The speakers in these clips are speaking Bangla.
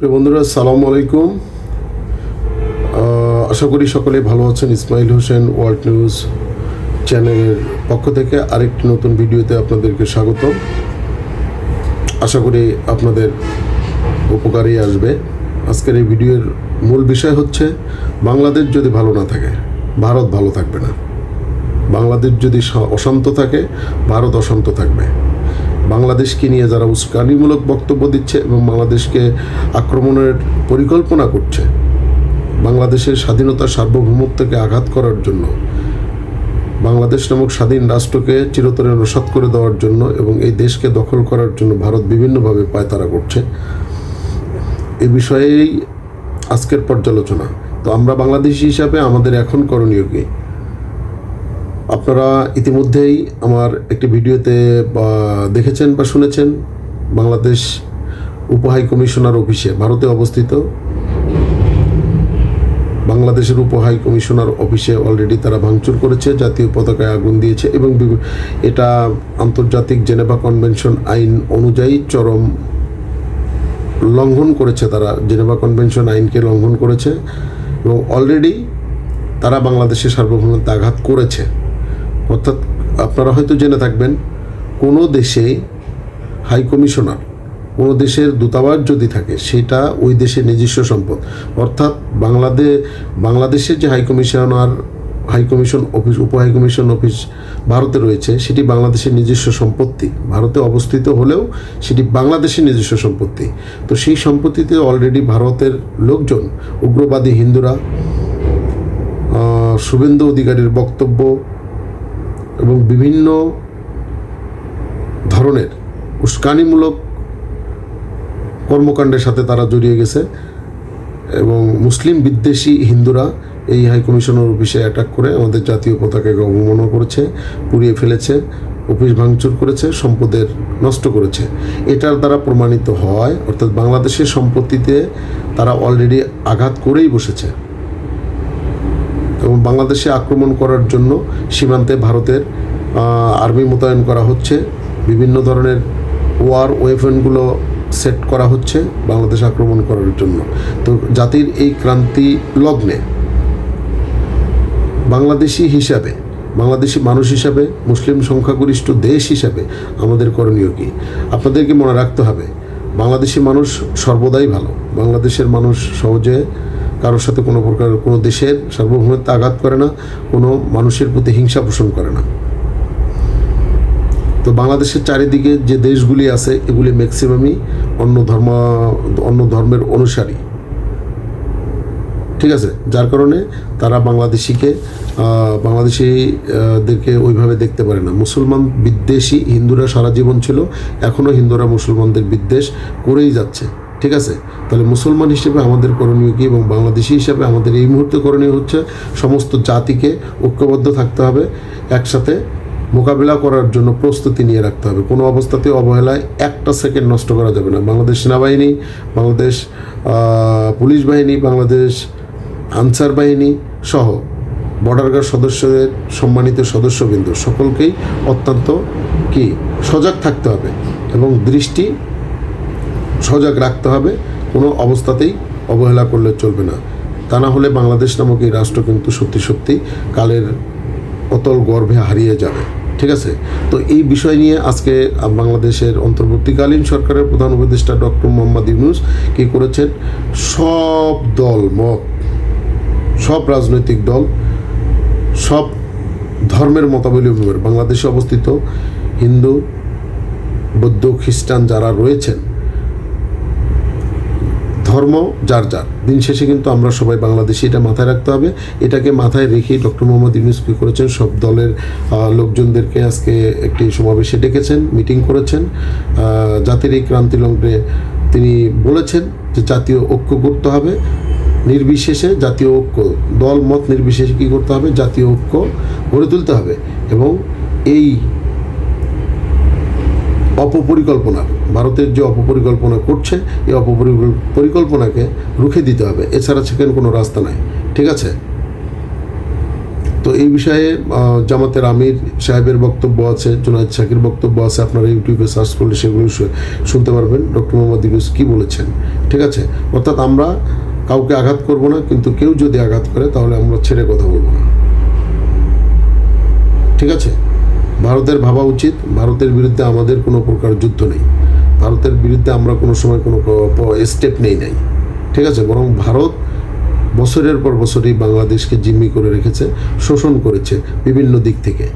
প্রিয় বন্ধুরা, সালাম আলাইকুম। আশা করি সকলে ভালো আছেন। ইসমাইল হোসেন, ওয়ার্ল্ড নিউজ চ্যানেলের পক্ষ থেকে আরেকটি নতুন ভিডিওতে আপনাদেরকে স্বাগত আশা করি আপনাদের উপকারই আসবে। আজকের এই ভিডিওর মূল বিষয় হচ্ছে, বাংলাদেশ যদি ভালো না থাকে, ভারত ভালো থাকবে না। বাংলাদেশ যদি অশান্ত থাকে, ভারত অশান্ত থাকবে। বাংলাদেশকে নিয়ে যারা উস্কানিমূলক বক্তব্য দিচ্ছে এবং বাংলাদেশকে আক্রমণের পরিকল্পনা করছে, বাংলাদেশের স্বাধীনতা সার্বভৌমত্বকে আঘাত করার জন্য, বাংলাদেশ নামক স্বাধীন রাষ্ট্রকে চিরতরে নস্বাত করে দেওয়ার জন্য এবং এই দেশকে দখল করার জন্য ভারত বিভিন্নভাবে পায়তারা করছে, এ বিষয়েই আজকের পর্যালোচনা। তো আমরা বাংলাদেশি হিসাবে আমাদের এখন করণীয় কী? আপনারা ইতিমধ্যেই আমার একটি ভিডিওতে, বা দেখেছেন বা শুনেছেন, বাংলাদেশ উপহাই কমিশনার অফিসে, ভারতে অবস্থিত। বাংলাদেশের উপহাই কমিশনার অফিসে অলরেডি তারা ভাঙচুর করেছে, জাতীয় পতাকায় আগুন দিয়েছে, এবং এটা আন্তর্জাতিক জেনেভা কনভেনশন আইন অনুযায়ী চরম লঙ্ঘন করেছে তারা। জেনেভা কনভেনশন আইনকে লঙ্ঘন করেছে, এবং অলরেডি তারা বাংলাদেশের সার্বভৌমত্বে আঘাত করেছে। অর্থাৎ আপনারা হয়তো জেনে থাকবেন, কোনো দেশে হাই কমিশনার কোনো দেশের দূতাবাস যদি থাকে, সেটা ওই দেশের নিজস্ব সম্পদ। অর্থাৎ বাংলাদেশ বাংলাদেশের যে high commissioner high commission office উপ হাই কমিশন অফিস ভারতে রয়েছে, সেটি বাংলাদেশের নিজস্ব সম্পত্তি। ভারতে অবস্থিত হলেও সেটি বাংলাদেশের নিজস্ব সম্পত্তি। তো সেই সম্পত্তিতে অলরেডি ভারতের লোকজন, উগ্রবাদী হিন্দুরা শুভেন্দু অধিকারীর বক্তব্য এবং বিভিন্ন ধরনের উস্কানিমূলক কর্মকাণ্ডের সাথে তারা জড়িয়ে গেছে এবং মুসলিম বিদ্বেষী হিন্দুরা এই হাই কমিশনের অফিসে অ্যাটাক করে আমাদের জাতীয় পতাকাকে অবমাননা করেছে, পুড়িয়ে ফেলেছে, অফিস ভাঙচুর করেছে, সম্পদের নষ্ট করেছে। এটার দ্বারা প্রমাণিত হয়, অর্থাৎ বাংলাদেশের সম্পত্তিতে তারা অলরেডি আঘাত করেই বসেছে। এবং বাংলাদেশে আক্রমণ করার জন্য সীমান্তে ভারতের আর্মি মোতায়েন করা হচ্ছে। বিভিন্ন ধরনের ওয়ার ওয়েপনগুলো সেট করা হচ্ছে বাংলাদেশ আক্রমণ করার জন্য। তো জাতির এই ক্রান্তি লগ্নে বাংলাদেশি হিসাবে, বাংলাদেশি মানুষ হিসাবে, মুসলিম সংখ্যাগরিষ্ঠ দেশ হিসাবে আমাদের করণীয় কী? আপনাদেরকে মনে রাখতে হবে, বাংলাদেশি মানুষ সর্বদাই ভালো। বাংলাদেশের মানুষ সহজে কারোর সাথে কোনো প্রকার কোনো দেশের সার্বভৌমত্বে আঘাত করে না, কোনো মানুষের প্রতি হিংসা পোষণ করে না। তো বাংলাদেশের চারিদিকে যে দেশগুলি আছে, এগুলি ম্যাক্সিমামই অন্য ধর্ম, অন্য ধর্মের অনুসারী। ঠিক আছে? যার কারণে তারা বাংলাদেশিকে বাংলাদেশিদেরকে ওইভাবে দেখতে পারে না। মুসলমান বিদ্বেষী হিন্দুরা সারা জীবন ছিল এখনও হিন্দুরা মুসলমানদের বিদ্বেষ করেই যাচ্ছে। ঠিক আছে? তাহলে মুসলমান হিসেবে আমাদের করণীয় কি এবং বাংলাদেশি হিসাবে আমাদের এই মুহূর্তে করণীয় হচ্ছে সমস্ত জাতিকে ঐক্যবদ্ধ থাকতে হবে, একসাথে মোকাবিলা করার জন্য প্রস্তুতি নিয়ে রাখতে হবে। কোনো অবস্থাতে অবহেলায় একটা সেকেন্ড নষ্ট করা যাবে না। বাংলাদেশ সেনাবাহিনী, বাংলাদেশ পুলিশ বাহিনী, বাংলাদেশ আনসার বাহিনী সহ বর্ডার গার্ড সদস্যদের সম্মানিত সদস্যবৃন্দ সকলকেই অত্যন্ত কি সজাগ থাকতে হবে এবং দৃষ্টি সজাগ রাখতে হবে, কোনো অবস্থাতেই অবহেলা করলে চলবে না। তা না হলে বাংলাদেশ নামক এই রাষ্ট্র কিন্তু সত্যি সত্যি কালের অতল গর্ভে হারিয়ে যাবে। ঠিক আছে? তো এই বিষয় নিয়ে আজকে বাংলাদেশের অন্তর্বর্তীকালীন সরকারের প্রধান উপদেষ্টা ডক্টর মোহাম্মদ ইউনুস কী করেছেন? সব দল, মত, সব রাজনৈতিক দল, সব ধর্মের মতাবলম্বীর বাংলাদেশে অবস্থিত হিন্দু, বৌদ্ধ, খ্রিস্টান যারা রয়েছেন ধর্ম, যার যার। দিন শেষে কিন্তু আমরা সবাই বাংলাদেশি, এটা মাথায় রাখতে হবে। এটাকে মাথায় রেখে ডক্টর মোহাম্মদ ইউনুস কী করেছেন? সব দলের লোকজনদেরকে আজকে একটি সমাবেশে ডেকেছেন, মিটিং করেছেন। জাতির এই ক্রান্তি লগ্নে তিনি বলেছেন যে জাতীয় ঐক্য করতে হবে। নির্বিশেষে জাতীয় ঐক্য দল মত নির্বিশেষে কী করতে হবে? জাতীয় ঐক্য গড়ে তুলতে হবে। এবং এই অপপরিকল্পনা ভারতের যে অপপরিকল্পনা করছে, এই অপপরিকল্পনাকে রুখে দিতে হবে। এছাড়া সেখানে কোনো রাস্তা নাই। ঠিক আছে? তো এই বিষয়ে জামাতের আমির সাহেবের বক্তব্য আছে, জুনায়দ শাকির বক্তব্য আছে, আপনারা ইউটিউবে সার্চ করলে সেগুলো শুনতে পারবেন। ডক্টর মোহাম্মদ ইউনুস কী বলেছেন? ঠিক আছে? অর্থাৎ আমরা কাউকে আঘাত করব না, কিন্তু কেউ যদি আঘাত করে, তাহলে আমরা ছেড়ে কথা বলব না। ঠিক আছে? ভারতের ভাবা উচিত। ভারতের বিরুদ্ধে আমাদের কোনো প্রকার যুদ্ধ নেই। ভারতের বিরুদ্ধে আমরা কোনো সময় কোনো স্টেপ নেই নাই। ঠিক আছে? বরং ভারত বছরের পর বছরই বাংলাদেশকে জিম্মি করে রেখেছে, শোষণ করেছে বিভিন্ন দিক থেকে।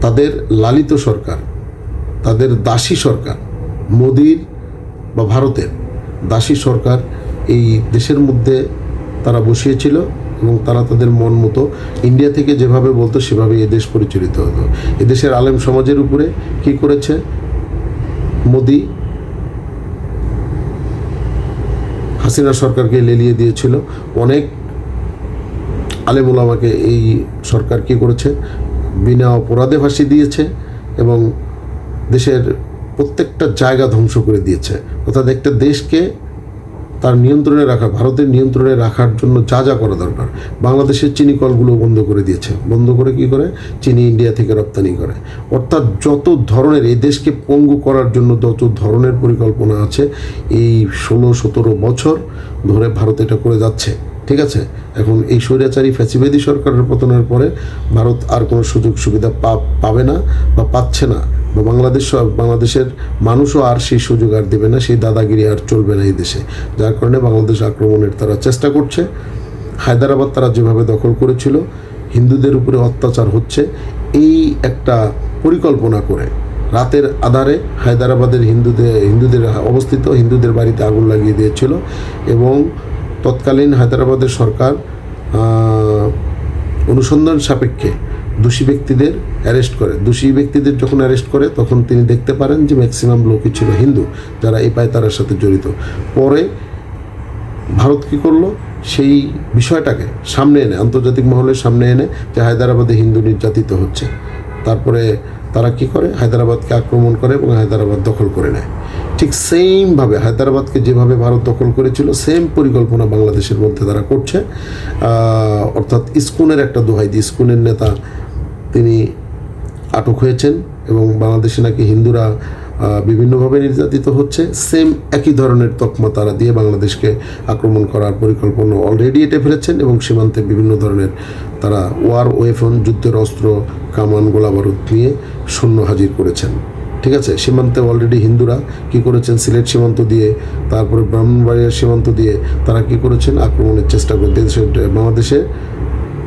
তাদের লালিত সরকার, তাদের দাসী সরকার, মোদির বা ভারতের দাসী সরকার এই দেশের মধ্যে তারা বসিয়েছিল এবং তারা তাদের মন মতো ইন্ডিয়া থেকে যেভাবে বলতো সেভাবে এদেশ পরিচালিত হতো। এদেশের আলেম সমাজের উপরে কি করেছে? মোদি হাসিনা সরকারকে লেলিয়ে দিয়েছিল। অনেক আলেমুল আমাকে এই সরকার কী করেছে? বিনা অপরাধে ফাঁসি দিয়েছে এবং দেশের প্রত্যেকটা জায়গা ধ্বংস করে দিয়েছে। অর্থাৎ একটা দেশকে তার নিয়ন্ত্রণে রাখা, ভারতের নিয়ন্ত্রণে রাখার জন্য যা যা করা দরকার। বাংলাদেশের চিনি কলগুলো বন্ধ করে দিয়েছে। বন্ধ করে কি করে? চিনি ইন্ডিয়া থেকে রপ্তানি করে। অর্থাৎ যত ধরনের এই দেশকে পঙ্গু করার জন্য যত ধরনের পরিকল্পনা আছে, এই ষোলো, সতেরো বছর ধরে ভারত এটা করে যাচ্ছে। ঠিক আছে? এখন এই স্বৈরাচারী ফ্যাসিবাদী সরকারের পতনের পরে ভারত আর কোনো সুযোগ সুবিধা পাবে না বা পাচ্ছে না। বাংলাদেশ, বাংলাদেশের মানুষও আর সেই সুযোগ আর দেবে না, সেই দাদাগিরি আর চলবে না এই দেশে। যার কারণে বাংলাদেশ আক্রমণের তারা চেষ্টা করছে। হায়দ্রাবাদ তারা যেভাবে দখল করেছিল, হিন্দুদের উপরে অত্যাচার হচ্ছে, এই একটা পরিকল্পনা করে রাতের আধারে হায়দ্রাবাদের হিন্দুদের হিন্দুদের অবস্থিত, হিন্দুদের বাড়িতে আগুন লাগিয়ে দিয়েছিল এবং তৎকালীন হায়দ্রাবাদের সরকার অনুসন্ধান সাপেক্ষে দোষী ব্যক্তিদের অ্যারেস্ট করে। দোষী ব্যক্তিদের যখন অ্যারেস্ট করে, তখন তিনি দেখতে পারেন যে ম্যাক্সিমাম লোকই ছিল হিন্দু, যারা এই পায়তারার সাথে জড়িত। পরে ভারত কী করল? সেই বিষয়টাকে সামনে এনে, আন্তর্জাতিক মহলের সামনে এনে যে হায়দ্রাবাদে হিন্দু নির্যাতিত হচ্ছে। তারপরে তারা কি করে? হায়দ্রাবাদকে আক্রমণ করে এবং হায়দ্রাবাদ দখল করে নেয়। ঠিক সেমভাবে হায়দ্রাবাদকে যেভাবে ভারত দখল করেছিল সেম পরিকল্পনা বাংলাদেশের মধ্যে তারা করছে। অর্থাৎ ইস্কুনের একটা দোহাই দিয়ে, ইস্কুনের নেতা তিনি আটক হয়েছেন এবং বাংলাদেশে নাকি হিন্দুরা বিভিন্নভাবে নির্যাতিত হচ্ছে। সেম একই ধরনের তকমা তারা দিয়ে বাংলাদেশকে আক্রমণ করার পরিকল্পনা অলরেডি এটে ফেলেছেন এবং সীমান্তে বিভিন্ন ধরনের তারা ওয়ার ওয়েফন যুদ্ধের অস্ত্র, কামান গোলা বারুদ নিয়ে সৈন্য হাজির করেছেন। ঠিক আছে? সীমান্তে অলরেডি হিন্দুরা কি করেছেন? সিলেট সীমান্ত দিয়ে, তারপরে ব্রাহ্মণবাড়িয়ার সীমান্ত দিয়ে তারা কি করেছেন? আক্রমণের চেষ্টা করে দেশের বাংলাদেশে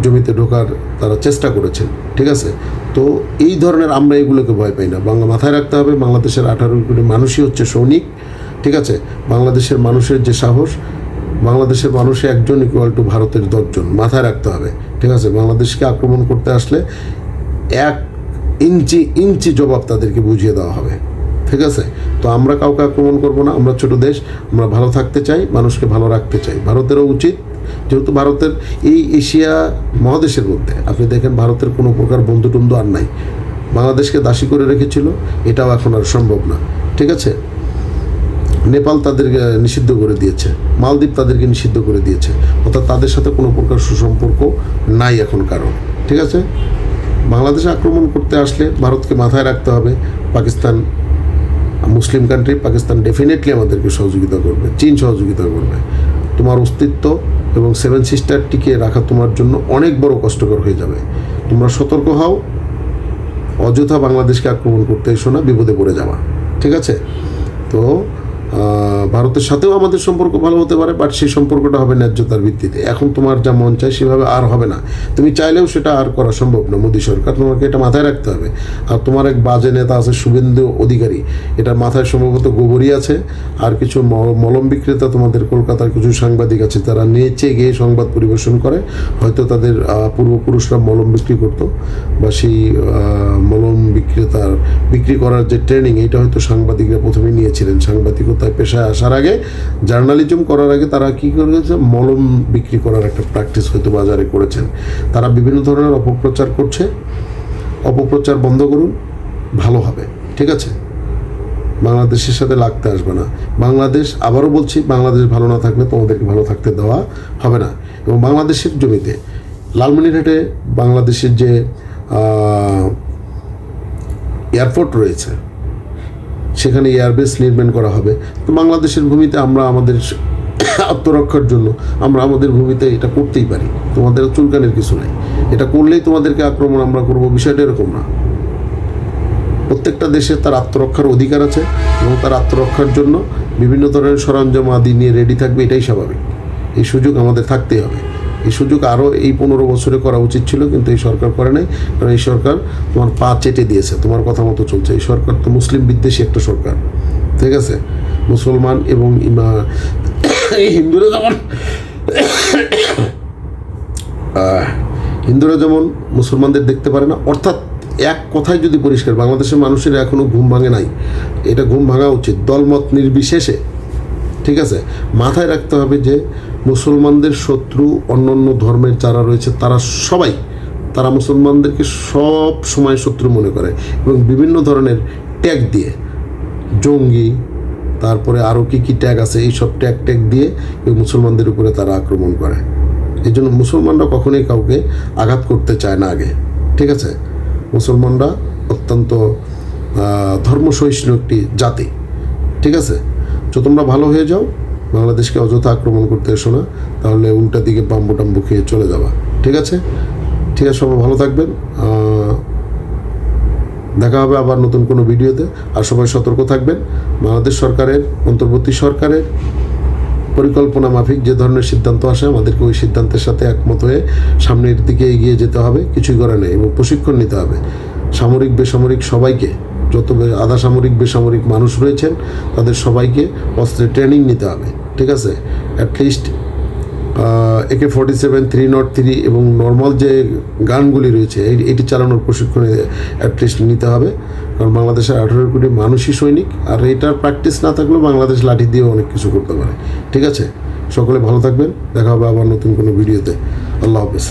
জমিতে ঢোকার তারা চেষ্টা করেছেন, ঠিক আছে? তো এই ধরনের আমরা এগুলোকে ভয় পাই না। বাংলা মাথায় রাখতে হবে, বাংলাদেশের আঠারো কোটি মানুষই হচ্ছে সৈনিক, ঠিক আছে? বাংলাদেশের মানুষের যে সাহস, বাংলাদেশের মানুষে একজন ইকুয়াল টু ভারতের দশজন, মাথায় রাখতে হবে, ঠিক আছে? বাংলাদেশকে আক্রমণ করতে আসলে এক ইঞ্চি ইঞ্চি জবাব তাদেরকে বুঝিয়ে দেওয়া হবে, ঠিক আছে? তো আমরা কাউকে আক্রমণ করব না, আমরা ছোট দেশ, আমরা ভালো থাকতে চাই, মানুষকে ভালো রাখতে চাই। ভারতেরও উচিত যেহেতু ভারতের এই এশিয়া মহাদেশের মধ্যে, আপনি দেখেন ভারতের কোনো প্রকার বন্ধু টন্ধু আর নাই। বাংলাদেশকে দাসী করে রেখেছিল, এটাও এখন আর সম্ভব না। ঠিক আছে? নেপাল তাদেরকে নিষিদ্ধ করে দিয়েছে। মালদ্বীপ তাদেরকে নিষিদ্ধ করে দিয়েছে। অর্থাৎ তাদের সাথে কোনো প্রকার সুসম্পর্ক নাই এখন কারণ ঠিক আছে? বাংলাদেশে আক্রমণ করতে আসলে ভারতকে মাথায় রাখতে হবে। Pakistan Muslim country Pakistan definitely আমাদেরকে সহযোগিতা করবে, চীন সহযোগিতা করবে। তোমার অস্তিত্ব এবং সেভেন সিস্টারটিকে রাখা তোমার জন্য অনেক বড় কষ্টকর হয়ে যাবে। তোমরা সতর্ক হও। অযথা বাংলাদেশকে আক্রমণ করতে এসো না, বিপদে পড়ে যাওয়া ঠিক আছে? তো ভারতের সাথেও আমাদের সম্পর্ক ভালো হতে পারে বাট সেই সম্পর্কটা হবে ন্যায্যতার ভিত্তিতে। এখন তোমার যা মন চায় সেভাবে আর হবে না। তুমি চাইলেও সেটা আর করা সম্ভব না মোদী সরকার। তোমাকে এটা মাথায় রাখতে হবে। আর তোমার এক বাজে নেতা আছে শুভেন্দু অধিকারী। এটা মাথায় সম্ভবত গোবরই আছে। আর কিছু মলম বিক্রেতা তোমাদের কলকাতার কিছু সাংবাদিক আছে, তারা নেচে গিয়ে সংবাদ পরিবেশন করে। হয়তো তাদের পূর্বপুরুষরা মলম বিক্রি করতো বা সেই মলম বিক্রেতার বিক্রি করার যে ট্রেনিং এটা হয়তো সাংবাদিকরা প্রথমে নিয়েছিলেন। সাংবাদিকতায় পেশায় আসার আগে জার্নালিজম করার আগে তারা কি করেছে? মলম বিক্রি করার একটা প্র্যাকটিস হয়তো বাজারে করেছেন। তারা বিভিন্ন ধরনের অপপ্রচার করছে। অপপ্রচার বন্ধ করুন, ভালো হবে। ঠিক আছে? বাংলাদেশের সাথে লাগতে আসবে না। বাংলাদেশ, আবারও বলছি, বাংলাদেশ ভালো না থাকলে তোমাদেরকে ভালো থাকতে দেওয়া হবে না। এবং বাংলাদেশের জমিতে, লালমনিরহাটে বাংলাদেশের যে এয়ারপোর্ট রয়েছে সেখানে এয়ারবেস নির্মাণ করা হবে। তো বাংলাদেশের ভূমিতে আমরা আমাদের আত্মরক্ষার জন্য আমরা আমাদের ভূমিতে এটা করতেই পারি। তোমাদের চুলকানের কিছু নাই। এটা করলেই তোমাদেরকে আক্রমণ আমরা করব, বিষয়টা এরকম না। প্রত্যেকটা দেশের তার আত্মরক্ষার অধিকার আছে এবং তার আত্মরক্ষার জন্য বিভিন্ন ধরনের সরঞ্জাম আদি নিয়ে রেডি থাকবে, এটাই স্বাভাবিক। এই সুযোগ আমাদের থাকতেই হবে। এই সুযোগ আরও এই পনেরো বছরে করা উচিত ছিল, কিন্তু এই সরকার করে নাই। কারণ এই সরকার তোমার পা চেটে দিয়েছে, তোমার কথা মতো চলছে। এই সরকার তো মুসলিম বিদ্বেষী একটা সরকার, ঠিক আছে? মুসলমান এবং ইমা হিন্দুরা যেমন হিন্দুরা যেমন মুসলমানদের দেখতে পারে না, অর্থাৎ এক কথায় যদি পরিষ্কার, বাংলাদেশের মানুষের এখনও ঘুম ভাঙে নাই। এটা ঘুম ভাঙা উচিত। দলমত নির্বিশেষে, ঠিক আছে? মাথায় রাখতে হবে যে মুসলমানদের শত্রু অন্য অন্য ধর্মের যারা রয়েছে, তারা সবাই, তারা মুসলমানদেরকে সব সময় শত্রু মনে করে এবং বিভিন্ন ধরনের ট্যাগ দিয়ে, জঙ্গি, তারপরে আরও কী কী ট্যাগ আছে এই সব ট্যাগ ট্যাগ দিয়ে মুসলমানদের উপরে তারা আক্রমণ করে। এই জন্য মুসলমানরা কখনোই কাউকে আঘাত করতে চায় না আগে, ঠিক আছে? মুসলমানরা অত্যন্ত ধর্মসহিষ্ণু একটি জাতি, ঠিক আছে? তো তোমরা ভালো হয়ে যাও বাংলাদেশকে অযথা আক্রমণ করতে এসো না, তাহলে উল্টা দিকে বাম্বু টাম্বু খেয়ে চলে যাবা। ঠিক আছে? ঠিক আছে, সবাই ভালো থাকবেন। দেখা হবে আবার নতুন কোনো ভিডিওতে। আর সবাই সতর্ক থাকবেন। বাংলাদেশ সরকারের, অন্তর্বর্তী সরকারের পরিকল্পনা মাফিক যে ধরনের সিদ্ধান্ত আসে, আমাদেরকে ওই সিদ্ধান্তের সাথে একমত হয়ে সামনের দিকে এগিয়ে যেতে হবে। কিছুই করা নেই এবং প্রশিক্ষণ নিতে হবে। সামরিক, বেসামরিক সবাইকে যত আধা সামরিক বেসামরিক মানুষ রয়েছেন, তাদের সবাইকে অস্ত্রের ট্রেনিং নিতে হবে, ঠিক আছে? At least AK forty seven three not three এবং নর্মাল যে গানগুলি রয়েছে এটি চালানোর প্রশিক্ষণ অ্যাটলিস্ট নিতে হবে, কারণ বাংলাদেশের আঠারো কোটি মানুষই সৈনিক, আর এটার প্র্যাকটিস না থাকলেও বাংলাদেশ লাঠি দিয়েও অনেক কিছু করতে পারে, ঠিক আছে? সকলে ভালো থাকবেন, দেখা হবে আবার নতুন কোনো ভিডিওতে আল্লাহ হাফেজ।